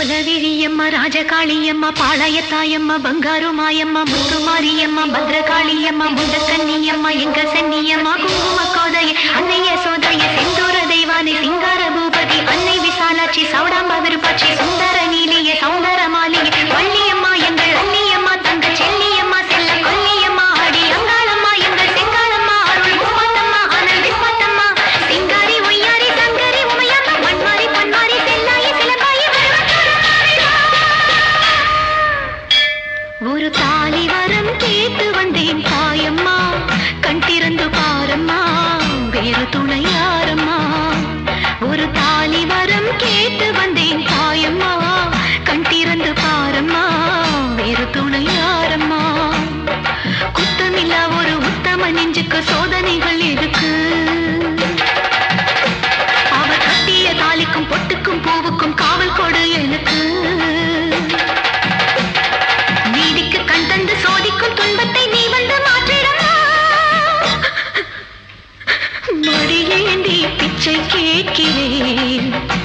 குலவிழியம்மா ராஜகாளியம்மா பாளையத்தாயம்மா பங்காரு மாயம்மா முத்துமாரியம்மா பத்ரகாளியம்மா முந்தக்கன்னியம்மா எங்க சென்னியம்மா குங்கும கோதைய அன்னைய சோதைய செந்தூர தெய்வானை சிங்கார பூபதி அன்னை விசாலாட்சி சௌடாம்பா விருப்பாட்சி சுந்தர நீலிய சௌந்தர மாலிய வள்ளியம் you.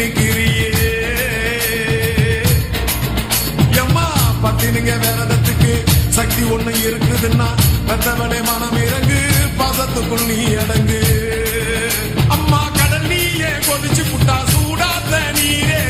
நினைக்கிறியே? எம்மா பத்தினிங்க விரதத்துக்கு சக்தி ஒண்ணு இருக்குதுன்னா பெத்தவளே மனம் இறங்கு பாசத்துக்குள் நீ அடங்கு. அம்மா கடல் நீயே கொதிச்சு புட்டா சூடாத நீரே